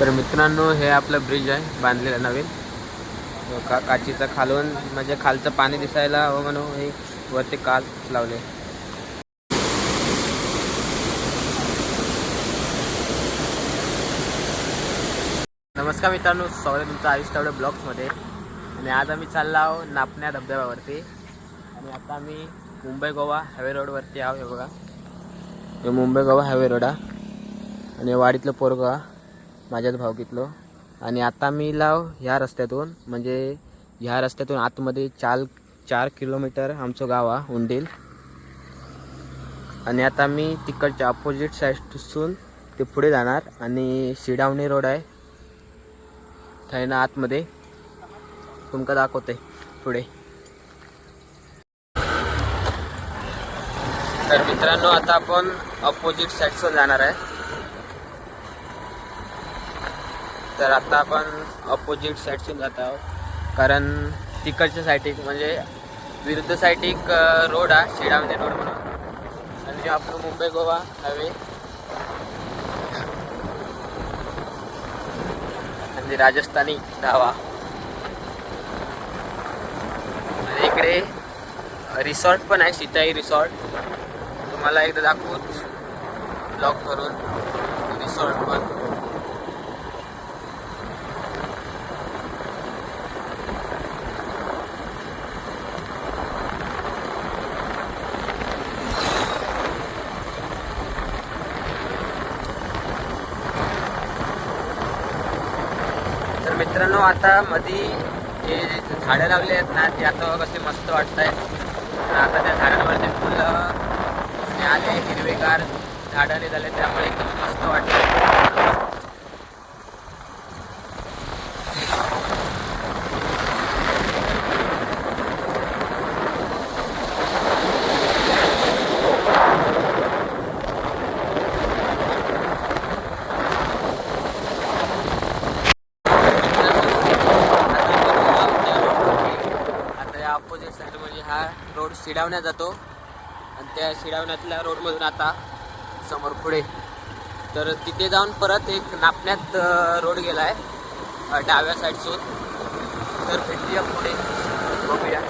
तर मित्रांनो हे आपलं ब्रिज आहे बांधलेलं नवीन. का काचीचं खालून म्हणजे खालचं पाणी दिसायला हो हवं म्हणून हे वरती काल लावले. नमस्कार मित्रांनो स्वागत आहे तुमचं आयुष तावडे ब्लॉग्समध्ये. आणि आज आम्ही चाललो आहो नापण्या धबधब्यावरती. आणि आता आम्ही मुंबई गोवा हायवे रोडवरती आहो हे बघा. हे मुंबई गोवा हायवे रोड आहे. आणि वाडीतलं पोरगा माझ्याच भावकीतलो आणि आता मी लाव ह्या रस्त्यातून म्हणजे ह्या रस्त्यातून आतमध्ये चाल चार किलोमीटर आमचं गाव आहे उंडील. आणि आता मी तिकडच्या अपोजिट साईडसून ते पुढे जाणार आणि शिडावणी रोड आहे. थैना आतमध्ये. तुमका दाखवते पुढे. तर मित्रांनो आता आपण अपोजिट साईडसून जाणार आहे. तर आता आपण अपोजिट साईडसून जात आहोत. कारण तिकडच्या साईड म्हणजे विरुद्ध साईड एक रोड आहे शिडावणे रोड म्हणून. आणि जो आपलं मुंबई गोवा हवे म्हणजे राजस्थानी धावा. आणि इकडे रिसॉर्ट पण आहे सीताई रिसॉर्ट तुम्हाला एकदा दाखवूच. ब्लॉक करून रिसॉर्ट पण तर मित्रांनो आता मधी जे झाडं लावले आहेत ना ते आता कसे मस्त वाटत आहेत आता त्या झाडांवरती फुलं आले हिरवेगार झाडं झाले त्यामुळे एकदम मस्त वाटतं आता या अपोजिट साईड म्हणजे हा रोड शिडावण्यात जातो. आणि त्या शिडावण्यातल्या रोडमधून आता समोर पुढे. तर तिथे जाऊन परत एक नापण्यात रोड गेला आहे डाव्या साईडसून तर भेटूया पुढे. बघूया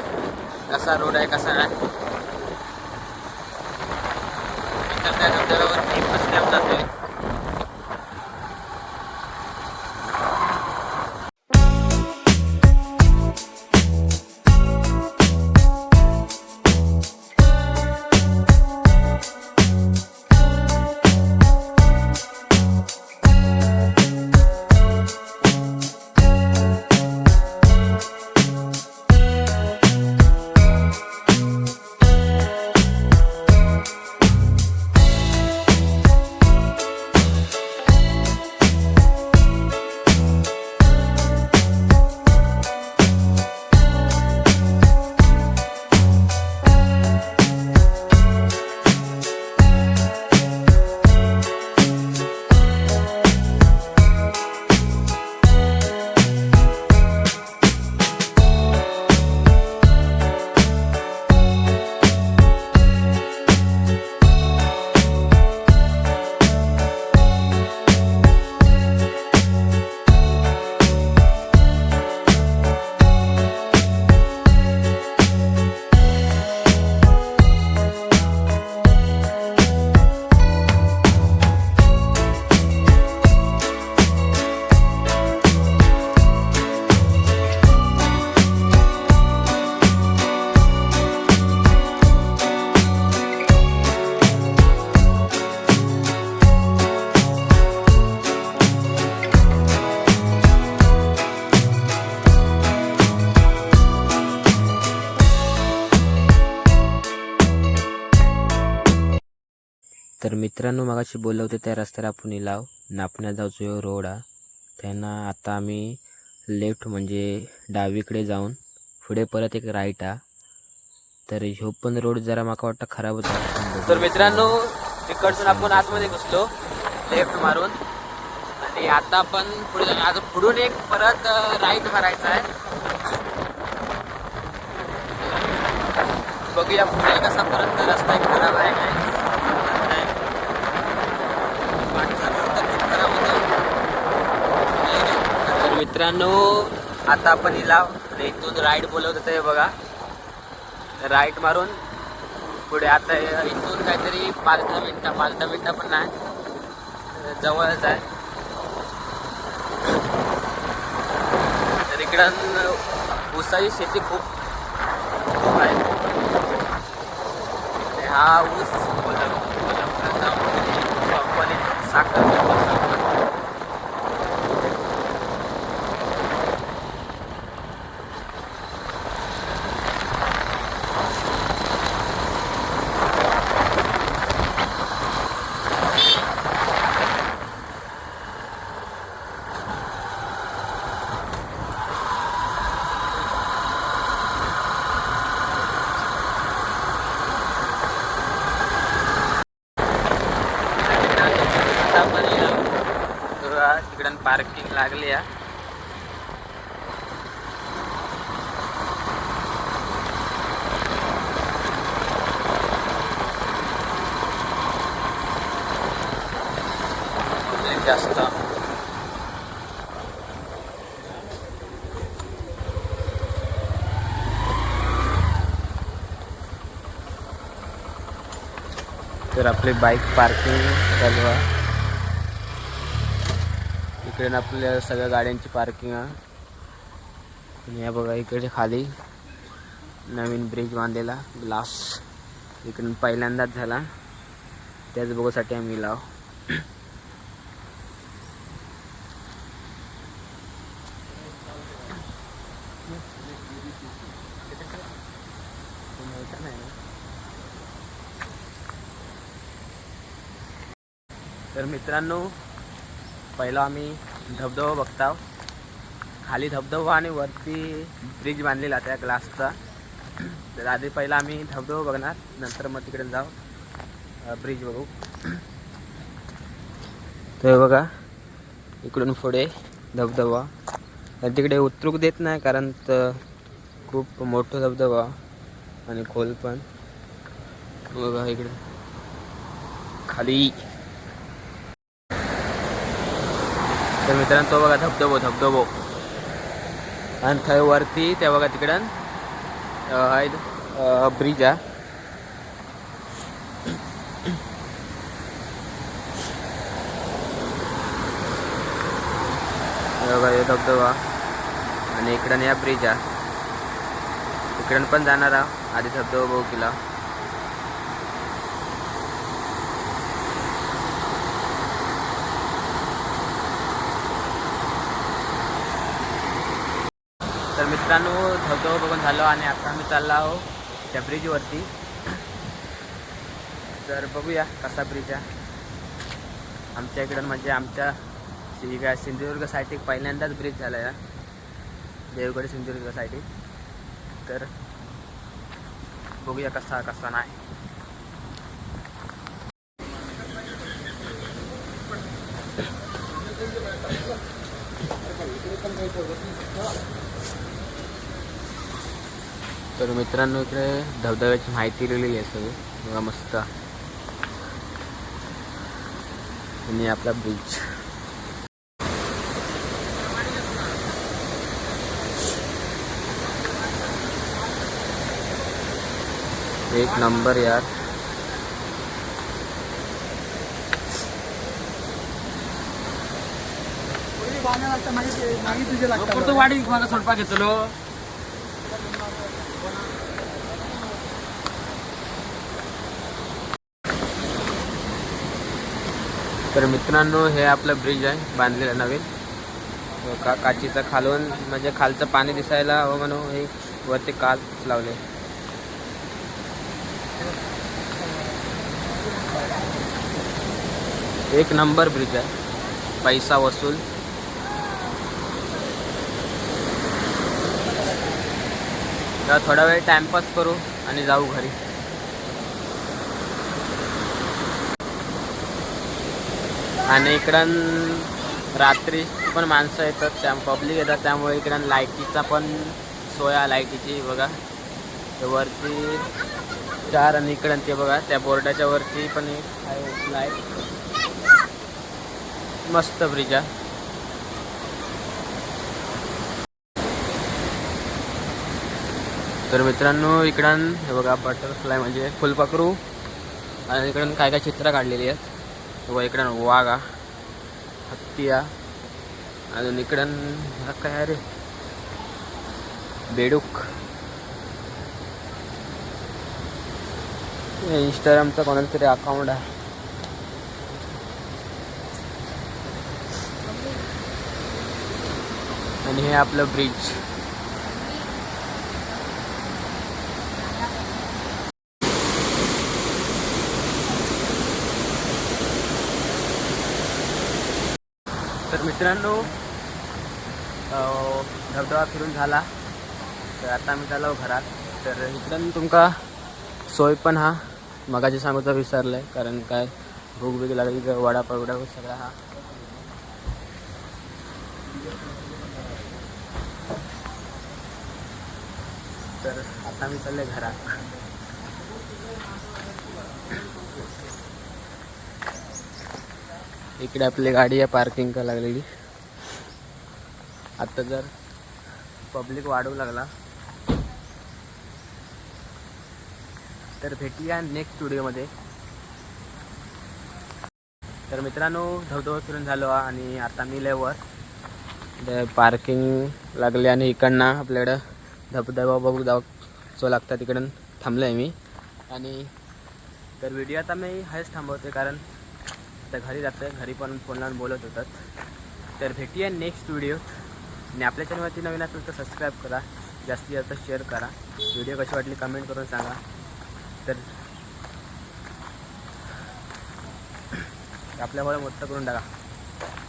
कसा रोड आहे कसा नाही. तर मित्रांनो मगाशी बोललं होतं त्या रस्त्याला आपण लाव. नापण्यात जाऊचो ह्यो रोड हा त्यांना आता आम्ही लेफ्ट म्हणजे डावीकडे जाऊन पुढे परत एक राईट हा तर ह्यो पण रोड जरा माका वाटतं खराब होता. तर मित्रांनो तिकडसून आपण आतमध्ये घुसलो लेफ्ट मारून. आणि आता आपण पुढे आता पुढून एक परत राईट मारायचा आहे. बघूया पुढे कसा परत रस्ता एक खराब आहे काय माणसाचा रस्ता खूप खराब होता मित्रांनो आता आपण हिला इथून राईड बोलवत होतं हे बघा. राईट मारून पुढे आता इथून काहीतरी पाच दहा मिनटं पाच दहा मिनटं पण नाही. जवळच आहे. तर इकडं ऊसाची शेती खूप खूप आहे हा ऊस कोल्हापूर कोल्हापुरात साखर कारखाना तिकडं पार्किंग लागली आहे जास्त. तर आपली बाईक पार्किंग चालू आहे. इकडे आपल्या सगळ्या गाड्यांची पार्किंग आहे. या बघा इकडे खाली नवीन ब्रिज बांधलेला ग्लास इकडून पहिल्यांदाच झाला. त्याच बघूसाठी आम्ही लाव तर मित्रांनो पहिला आम्ही धबधबा बघताव. खाली धबधबा आणि वरती ब्रिज बांधलेला त्या ग्लासचा तर आधी पहिला आम्ही धबधबा बघणार नंतर मग तिकडे जाऊ ब्रिज बघू. तर बघा इकडून पुढे धबधबा. तिकडे उतरूक देत नाही कारण तर खूप मोठं धबधबा. आणि खोल पण. बघा इकडे. खाली. तर मित्रांनो तो बघा धबधबो धबधबो. आणि थंय वरती त्या बघा तिकडं. ब्रिज आहे बघा हे धबधबा. आणि इकडं या ब्रिज आहे. इकडं पण जाणार आहो आधी धबधबा बघू केला. तर मित्रांनो धबधबा बघून झालो आणि आता आम्ही चाललो आहो त्या ब्रिजवरती. तर बघूया कसा ब्रिज आहे. आमच्या इकडं म्हणजे आमच्या सिंधुदुर्ग सिंधुदुर्ग साईटी पहिल्यांदाच ब्रिज झाला या देवगड सिंधुदुर्ग साईटी तर बघूया कसा कसा नाही. तर मित्रांनो इकडे धबधब्याची माहिती लिहिलेली आहे सगळी. बघा मस्त. आणि आपला ब्रिज एक नंबर यार. वाडी मला सोडपा घेतलो तर मित्रांनो हे आपलं ब्रिज आहे बांधलेलं नवीन. का काचीचं खालून म्हणजे खालचं पाणी दिसायला हवं म्हणून हे वरती काच लावले. एक नंबर ब्रिज आहे. पैसा वसूल. तर थोडा वेळ टाइमपास करू आणि जाऊ घरी. आणि इकडं रात्री पण माणसं येतात त्या पब्लिक येतात त्यामुळे इकडं लाईटीचा पण सोय आहे लाईटीची बघा. ते वरती चार आणि इकडं ते बघा त्या बोर्डाच्या वरती पण एक आहे लाइट मस्त ब्रिज. आहे तर मित्रांनो इकडं हे बघा बटरफ्लाय म्हणजे फुलपाखरू. आणि इकडून काय काय चित्र काढलेली आहेत. व इकडं वाघा हत्तीया. अजून इकडं काय अरे बेडूक. इंस्टाग्रामचा कोणाचं तरी अकाउंट आहे. आणि हे आपलं ब्रिज तर मित्रांनो धबधबा फिरून झाला. तर आता आम्ही चाललो घरात. तर मित्रांनो तुमका सोय पण हा मगाची सांगूचा आहे कारण काय भूक बीक लागली तर वडापाव वडापाव सगळा हा. तर आता मी चालले घरात. इकडे आपली गाडी आहे पार्किंग का लागलेली. आता जर पब्लिक वाढू लागला तर भेटूया नेक्स्ट स्टुडिओमध्ये तर मित्रांनो धबधबा फिरून झालो आणि आता मी लेवर पार्किंग लागले आणि इकडनं आपल्याकडं धबधबा बघू धाव सो लागता तिकडून थांबलो आहे मी. आणि तर व्हिडिओ आता मी हेच थांबवते कारण आता घरी जातं घरी पण फोन लावून बोलत होतात. तर भेटूया नेक्स्ट व्हिडिओ आणि आपल्या चॅनलवरती नवीन असेल तर सबस्क्राईब करा. जास्तीत जास्त शेअर करा. व्हिडिओ कशी वाटली कमेंट करून सांगा. तर आपल्यामुळे मोठं करून टाका.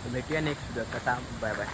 तर भेटूया next video tata bye bye